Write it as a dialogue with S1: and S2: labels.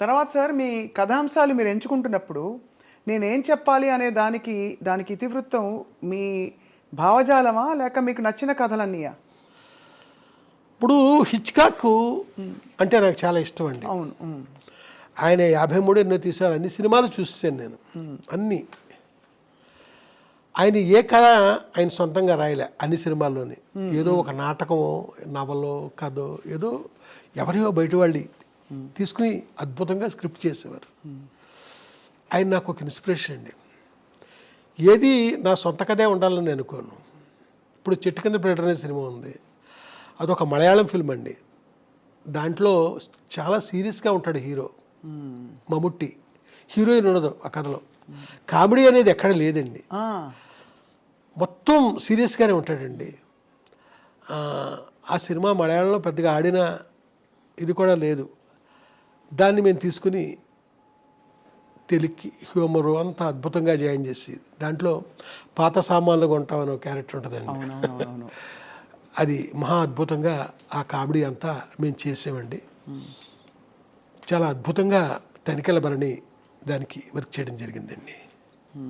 S1: తర్వాత సార్ మీ కథాంశాలు మీరు ఎంచుకుంటున్నప్పుడు నేనేం చెప్పాలి అనే దానికి దానికి ఇతివృత్తం మీ భావజాలమా లేక మీకు నచ్చిన కథలన్నీయా?
S2: ఇప్పుడు హిచ్కాక్ అంటే నాకు చాలా ఇష్టం అండి
S1: అవును.
S2: ఆయన యాభై మూడు ఎన్నో తీశారు. అన్ని సినిమాలు చూసాను నేను. అన్ని. ఆయన ఏ కథ ఆయన సొంతంగా రాయలే అన్ని సినిమాల్లోని. ఏదో ఒక నాటకమో నవలో కథో ఏదో ఎవరియో బయట వాళ్ళు తీసుకుని అద్భుతంగా స్క్రిప్ట్ చేసేవారు. ఆయన నాకు ఒక ఇన్స్పిరేషన్ అండి. ఏది నా సొంత కథే ఉండాలని నేను అనుకోను. ఇప్పుడు చెట్టు కింద ప్లేటర్ అనే సినిమా ఉంది. అదొక మలయాళం ఫిల్మ్ అండి. దాంట్లో చాలా సీరియస్గా ఉంటాడు హీరో. మమ్ముట్టి. హీరోయిన్ ఉండదు ఆ కథలో. కామెడీ అనేది ఎక్కడ లేదండి. మొత్తం సీరియస్గానే ఉంటాడండి. ఆ సినిమా మలయాళంలో పెద్దగా ఆడిన ఇది కూడా లేదు. దాన్ని మేము తీసుకుని తెలుగుకి హ్యూమరు అంతా అద్భుతంగా జాయిన్ చేసి దాంట్లో పాత సామాన్లు కొంటామని ఒక క్యారెక్టర్ ఉంటుందండి. అది మహా అద్భుతంగా ఆ కామెడీ అంతా మేము చేసామండి చాలా అద్భుతంగా తనికెల భరణి దానికి వర్క్ చేయడం జరిగిందండి.